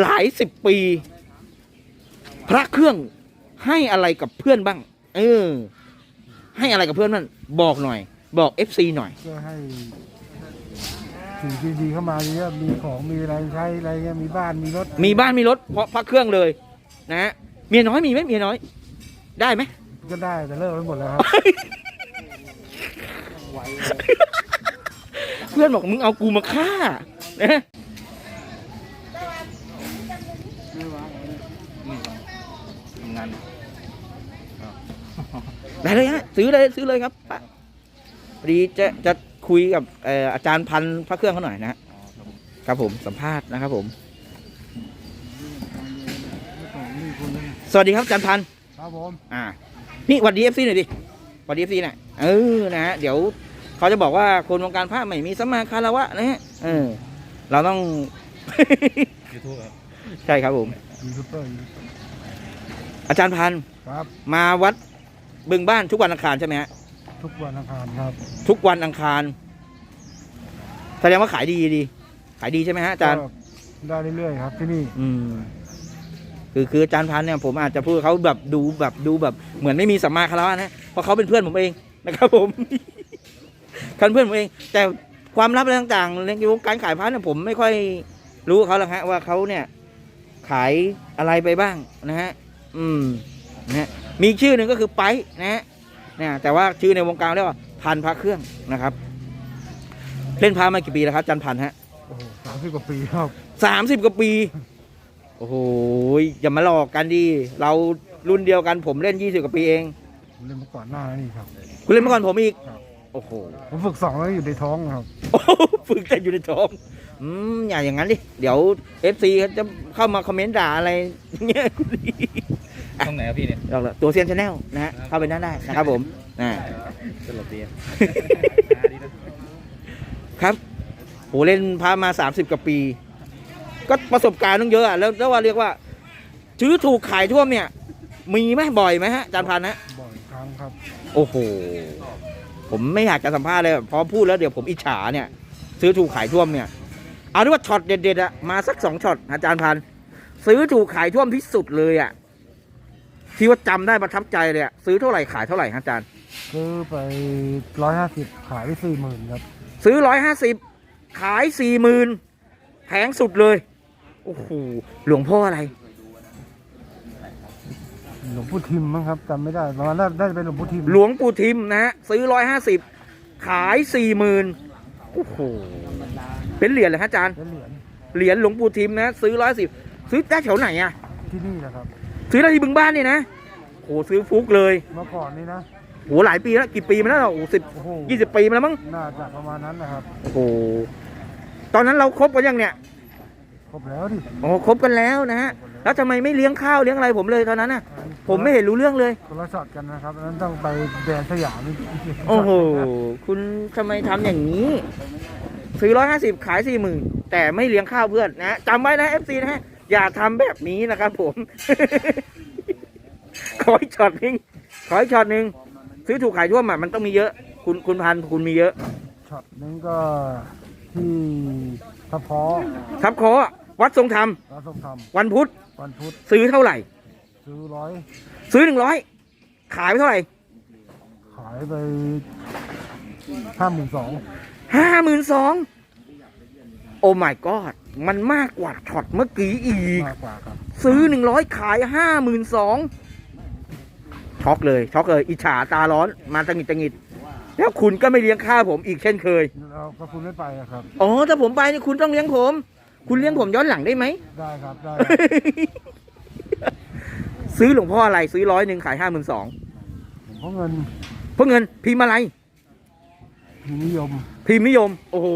หลายสิบปี พระเครื่องให้อะไรกับเพื่อนบ้าง เออ ให้อะไรกับเพื่อนบ้างบอกหน่อย บอกเอฟซีหน่อย ก็ให้สิ่งดีๆเข้ามาเยอะมีของมีอะไรใช้อะไรเงี้ยมีบ้านมีรถมีบ้านมีรถเพราะพระเครื่องเลย นะฮะเมียน้อยมีไหมเมียน้อย ได้ไหม ก็ได้แต่เลิกไปหมดแล้วครับ เพื่อนบอกมึงเอากูมาฆ่านะทำงาน ได้เลยฮะซื้อเลยซื้อเลยครับปะพอดีจะจะคุยกับเอ่ออาจารย์พันธุ์พระเครื่องเขาหน่อยนะฮะครับผมสัมภาษณ์นะครับผมสวัสดีครับอาจารย์พันธุ์ครับผมอ่า นี่หวัดดีเอฟซีหน่อยดิหวัดดีเอฟซีหน่อยเออนะฮะเดี๋ยวเขาจะบอกว่าคนวงการพระไม่มีสมมาคารวะนะฮะเออ เราต้อง ยูทูบครับใช่ครับผม ยูทูบเบอร์ยูทูบเบอร์อาจารย์พันธุ์ครับมาวัด บึงบ้านทุกวันอังคารใช่ไหมฮะทุกวันอังคารครับทุกวันอังคาร แสดงว่าขายดีดี ขายดีใช่ไหมฮะอาจารย์ ก็ได้เรื่อยๆครับที่นี่อืม คือคืออาจารย์พันธุ์เนี่ยผมอาจจะพูดเขาแบบดูแบบดูแบบเหมือนไม่มีสัมมาคารวะนะเพราะเขาเป็นเพื่อนผมเองนะครับผมเขาเป็นเพื่อนผมเอง แต่ความลับอะไรต่างๆในวงการขายพระเนี่ยผมไม่ค่อยรู้เขาหรอกฮะว่าเขาเนี่ย ขายอะไรไปบ้างนะฮะ อืมนะฮะ มีชื่อหนึ่งก็คือไปนะฮะเนี่ยแต่ว่าชื่อในวงการเรียกว่าพันพระเครื่องนะครับ เล่นพระมากี่ปีแล้วครับอาจันพันธุ์ฮะโอ้โหสามสิบกว่าปีครับสามสิบกว่าปี โอ้โหอย่ามาหลอกกันดิเรารุ่นเดียวกันผมเล่นยี่สิบกว่าปีเองผมเล่นมาก่อนหน้านี่ครับ คุณเล่นมาก่อนผมอีก ครับ โอ้โห ผมฝึกสองแล้วอยู่ในท้องครับ โอ้โหฝึกแต่อยู่ในท้องอืมอย่าอย่างนั้นดิ เดี๋ยวเอฟซีเขาจะเข้ามาคอมเมนต์ด่าอะไรอย่างเงี้ย ช่องไหนครับพี่เนี่ยเราละตัวเซียนชาแนลนะฮะเข้าไปนั่นได้นะครับผมอ่าตลกดีครับโหเล่นพามาสามสิบกว่าปี ก็ประสบการณ์ต้องเยอะอะแล้วแล้วว่าเรียกว่าซื้อถูกขายท่วมเนี่ย มีไหมบ่อยไหมฮะอาจารย์พันธ์นะบ่อยครั้งครับ โอ้โหผมไม่อยากจะสัมภาษณ์เลยพอพูดแล้วเดี๋ยวผมอิจฉาเนี่ย ซื้อถูกขายท่วมเนี่ยเอาด้วยว่าช็อตเด็ดๆอะมาสักสองช็อตอาจารย์พันธ์ซื้อถูกขายท่วมที่สุดเลยอะ ที่ว่าจำได้ประทับใจเลยอะซื้อเท่าไหร่ขายเท่าไหร่ฮะอาจารย์ ซื้อไปร้อยห้าสิบขายไปสี่หมื่นครับ ซื้อร้อยห้าสิบขายสี่หมื่นแพงสุดเลยโอ้โหหลวงพ่ออะไร หลวงปู่ทิมมั้งครับจำไม่ได้ประมาณน่าน่าจะเป็นหลวงปู่ทิมหลวงปู่ทิมนะฮะซื้อร้อยห้าสิบขายสี่หมื่นโอ้โหเป็นเหรียญเลยฮะอาจารย์เป็นเหรียญเหรียญหลวงปู่ทิมนะ ซื้อร้อยสิบซื้อได้แถวไหนอะที่นี่แหละครับ ซื้อได้ที่บึงบ้านเนี่ยนะโหซื้อฟุกเลยเมื่อก่อนนี่นะโหหลายปีแล้วกี่ปีมาแล้วโอ้สิบโอ้โหยี่สิบปีมาแล้วมั้งน่าจะประมาณนั้นนะครับโอ้โหตอนนั้นเราคบกันยังเนี่ยครบแล้วดิโอ้คบกันแล้วนะฮะแล้วทำไมไม่เลี้ยงข้าวเลี้ยงอะไรผมเลยตอนนั้นน่ะ ผมไม่เห็นรู้เรื่องเลย คนละช็อตกันนะครับอันนั้นต้องไปแดนสยามนี่โอ้โห คุณทำไมทำอย่างนี้ ซื้อร้อยห้าสิบขายสี่หมื่นแต่ไม่เลี้ยงข้าวเพื่อนนะจำไว้นะเอฟซีนะฮะ อย่าทำแบบนี้นะครับผม ขออีกช็อตหนึงขออีกช็อตหนึ่งซื้อถูกขายทั่วมอะมันต้องมีเยอะ คุณคุณพันธุ์คุณมีเยอะ ช็อตนึงก็ที่ทัพพอทับคอวัดทรงธรรมร้านส้มตวันพุธำวันพุธซื้อเท่าไหร่ ซื้อร้อยซื้อหนึ่งร้อยขายไปเท่าไหร่ขายไปห้าหมื่นสองห้าหมื่นสองโอ้ my god มันมากกว่าช็อตเมื่อกี้อีก มากกว่าครับ ซื้อหนึ่งร้อยขายห้าหมื่นสองช็อกเลยช็อกเลยอิจฉาตาร้อนมาตังหิดตังหิด แล้วคุณก็ไม่เลี้ยงข้าวผมอีกเช่นเคย เราก็คุณไม่ไปอะครับ อ๋อถ้าผมไปนี่คุณต้องเลี้ยงผม คุณเลี้ยงผมย้อนหลังได้ไหม ได้ครับได้ซื้อหลวงพ่ออะไรซื้อร้อยหนึ่งขายห้าหมื่นสองเพราะเงินเพราะเงินพิมพ์อะไร มีนิยมพิมพ์นิยม โอ้โห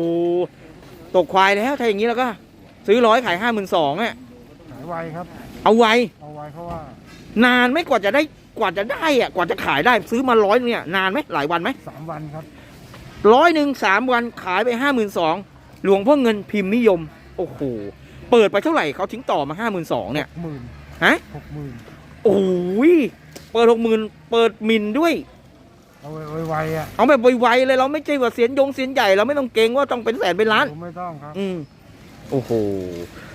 ตกควายแล้วถ้าอย่างนี้แล้วก็ ซื้อร้อยขายห้าหมื่นสองอะขายไวครับ เอาไว้เอาไวเพราะว่า นานไหม่กว่าจะได้กว่าจะได้อะกว่าจะขายได้ซื้อมาร้อยเนี่ยนานไหมหลายวันไหมสามวันครับร้อยหนึ่งสามวันขายไปห้าหมื่นสองหลวงพ่อเงินพิมพ์นิยม โอ้โหเปิดไปเท่าไหร่เขาทิ้งต่อมาห้าหมื่นสองเนี่ยหมื่นฮะหกหมื่นโอ้ยเปิดหกหมื่นเปิดมินด้วย เอาไวไวๆอะเอาแบบไวๆเลยเราไม่ใช่ว่าเสียนยงเสียนใหญ่เราไม่ต้องเกรงว่าต้องเป็นแสนเป็นล้านผมไม่ต้องครับ อืม โอ้โห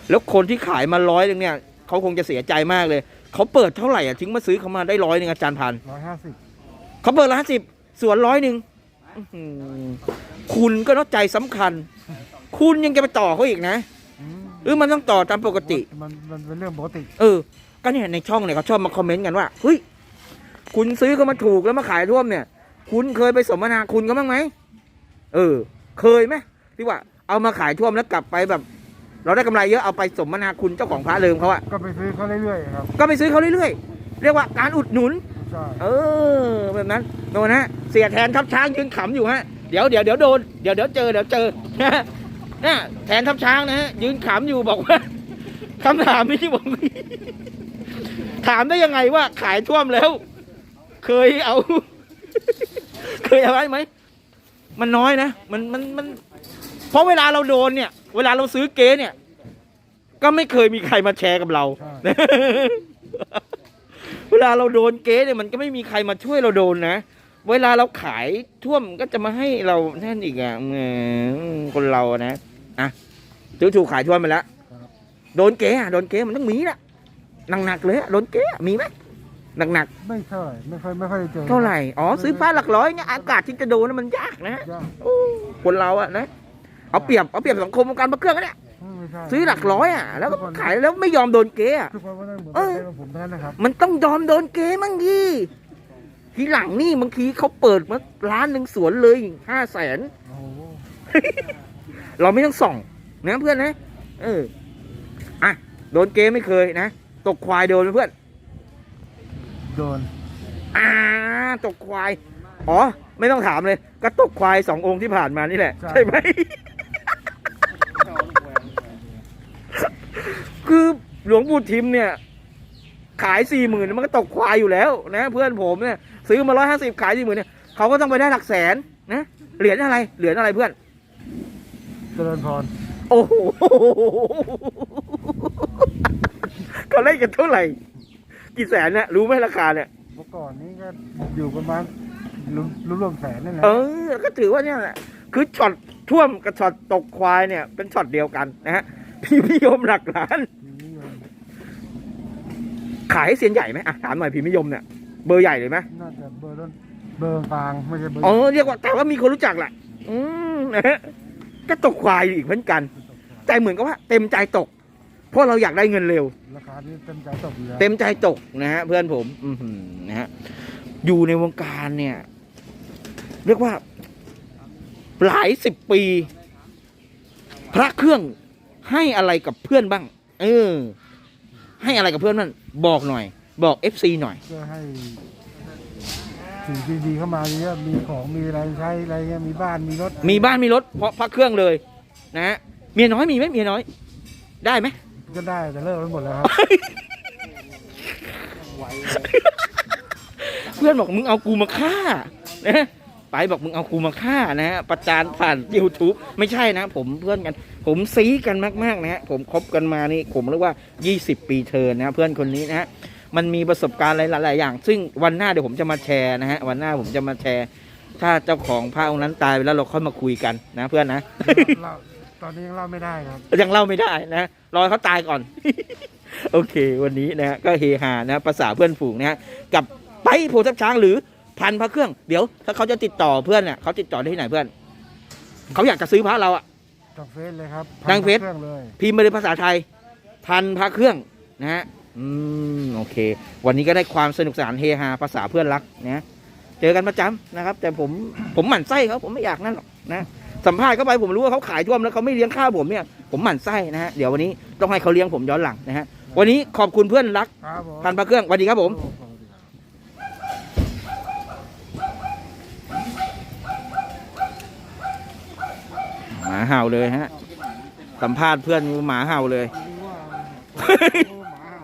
แล้วคนที่ขายมาร้อยหนึงเนี่ยเขาคงจะเสียใจมากเลย เขาเปิดเท่าไหร่อะถึงมาซื้อเขามาได้ร้อยหนึ่งอาจารย์พันร้อยห้าสิบเขาเปิดร้านสิบส่วนร้อยหนึ่งอื้อหือคุณก็ต้องใจสำคัญ คุณยังจะไปต่อเขาอีกนะหรือมันต้องต่อตามปกติ มันมันเป็นเรื่องปกติ เออ ก็เนี่ยในช่องเนี่ยเขาชอบมาคอมเมนต์กันว่าเฮ้ยคุณซื้อเขามาถูกแล้วมาขายร่วมเนี่ย คุณเคยไปสมนาคุณเขาบ้างไหมเออ เคยไหมที่ว่าเอามาขายท่วมแล้วกลับไปแบบ เราได้กำไรเยอะเอาไปสมนาคุณเจ้าของพระเลิมเขาอะก็ไปซื้อเขาเรื่อยๆครับก็ไปซื้อเขาเรื่อยๆ เรียกว่าการอุดหนุน ใช่เออแบบนั้นโดนฮะเสียแทนทับช้างยืนขำอยู่ฮะเดี๋ยวเดี๋ยวเดี๋ยวโดนเดี๋ยวเดี๋ยวเจอเดี๋ยวเจอนะแทนทับช้างนะฮะยืนขำอยู่บอกว่าคำถามนี้บอกถามได้ยังไงว่าขายท่วมแล้ว เคยเอา เคยเอาไว้ไหมมันน้อยนะมันมันมันเพราะเวลาเราโดนเนี่ย เวลาเราซื้อเก๊เนี่ย ก็ไม่เคยมีใครมาแชร์กับเราเวลาเราโดนเก๊เนี่ยมันก็ไม่มีใครมาช่วยเราโดนนะ เวลาเราขายท่วมก็จะมาให้เราแน่นอีกอะแหมคนเราอะนะอะถือถูกขายท่วมไปแล้วโดนเก๊อะโดนเก๊มันต้องมีนะหนักๆเลยอะโดนเก๊อะมีไหมหนักไม่เท่าไหร่ไม่ค่อยไม่ค่อยได้เจอๆเท่าไหร่อ๋อซื้อผ้าหลักร้อยเนี่ยอากาศที่จะโดนนะมันยากนะ ยากโอ้คนเราอะนะ เอาเปรียบเอาเปรียบสังคมวงการพระเครื่องอะเนี่ยไม่ใช่ซื้อหลักร้อยอะแล้วก็ขายแล้วไม่ยอมโดนเก๊อะ ทุกคนก็ต้องเหมือนเออ กับผมเท่านั้นนะครับมันต้องยอมโดนเกย์มั่งดีทีหลังนี่บางทีเขาเปิดมาร้านหนึ่งสวนเลยห้าแสน โอ้โหเราไม่ต้องส่องนะเพื่อนนะ เออ อะ โดนเกย์ไม่เคยนะ ตกควายโดนไหมเพื่อน โดนอ่า ตกควาย อ๋อ ไม่ต้องถามเลย ก็ตกควายสององค์ที่ผ่านมานี่แหละ ใช่ไหม คือหลวงปู่ทิมเนี่ย ขายสี่หมื่นมันก็ตกควายอยู่แล้วนะ เพื่อนผมเนี่ย ซื้อมาร้อยห้าสิบขายสี่หมื่นเนี่ยเขาก็ต้องไปได้หลักแสนนะเหรียญอะไรเหรียญอะไรเพื่อน เจริญพร โอ้โหเขาเล่นกันเท่าไหร่ กี่แสนเนี่ยรู้ไหมราคาเนี่ย เมื่อก่อนนี้ก็อยู่ประมาณรวมรวมๆแสนนั่นแหละเออ ก็ถือว่าเนี่ยแหละคือช็อตท่วมกับช็อตตกควายเนี่ย เป็นช็อตเดียวกันนะฮะ พี่นิยมหลักล้านทีนี้มันขายให้เซียนใหญ่ไหมอะถามหน่อยพี่นิยมเนี่ยเบอร์ใหญ่เลยไหมน่าจะเบอร์ต้นเบอร์กลางไม่ใช่เบอร์อ๋อเรียกว่าแต่ว่ามีคนรู้จักแหละอืมนะฮะก็ตกควายอีกเหมือนกันแต่เหมือนกับว่า เต็มใจตก เพราะเราอยากได้เงินเร็ว ราคานี้เต็มใจตกอยู่แล้วเต็มใจตกนะฮะเพื่อนผม อือหือนะฮะอยู่ในวงการเนี่ย เรียกว่า หลายสิบปี พระเครื่อง ให้อะไรกับเพื่อนบ้าง เออ ให้อะไรกับเพื่อนบ้างบอกหน่อย บอกเอฟซีหน่อยก็ให้สิ่งดีๆเข้ามาเยอะมีของมีอะไรใช้อะไรเงี้ยมีบ้านมีรถมีบ้านมีรถเพราะพระเครื่องเลย นะฮะเมียน้อยมีไหมเมียน้อย ได้ไหมก็ได้แต่เลิกไปหมดแล้วครับ เพื่อนบอกมึงเอากูมาฆ่านะ ไปบอกมึงเอากูมาฆ่านะฮะประจานผ่าน YouTube ไม่ใช่นะ ผมเพื่อนกัน ผมซีกันมากๆนะฮะผมคบกันมานี่ผมเรียกว่า 20 ปีเทินนะฮะเพื่อนคนนี้นะฮะมันมีประสบการณ์หลายๆอย่าง ซึ่งวันหน้าเดี๋ยวผมจะมาแชร์นะฮะวันหน้าผมจะมาแชร์ ถ้าเจ้าของพระองค์นั้นตายไปแล้วเราค่อยมาคุยกันนะ เพื่อนนะเล่าตอนนี้ยังเล่าไม่ได้ครับ ยังเล่าไม่ได้นะรอให้เขาตายก่อน โอเค วันนี้นะฮะก็เฮฮานะภาษาเพื่อนฝูงนะฮะกับไปโพธิ์ทับช้างหรือ พันพระเครื่องเดี๋ยว ถ้าเขาจะติดต่อเพื่อนเนี่ยเขาติดต่อได้ที่ไหนเพื่อนเขาอยากจะซื้อพระเราอะ ทางเฟซเลยครับทางเฟซเครื่องเลยพิมพ์มาเลยภาษาไทย พันพระเครื่องนะฮะอืมโอเค วันนี้ก็ได้ความสนุกสนานเฮฮาภาษาเพื่อนรักนะเจอกันประจำนะครับ แต่ผมผมหมั่นไส้เขาผมไม่อยากนั่นหรอกนะสัมภาษณ์เข้าไปผมรู้ว่าเขาขายท่วมแล้วเขาไม่เลี้ยงข้าวผมเนี่ยผมหมั่นไส้นะฮะเดี๋ยววันนี้ต้องให้เขาเลี้ยงผมย้อนหลังนะฮะวันนี้ขอบคุณเพื่อนรักครับผมพันพระเครื่องสวัสดีครับผมหมาเห่าเลยฮะ สัมภาษณ์เพื่อนหมาเห่าเลย หมาเห่า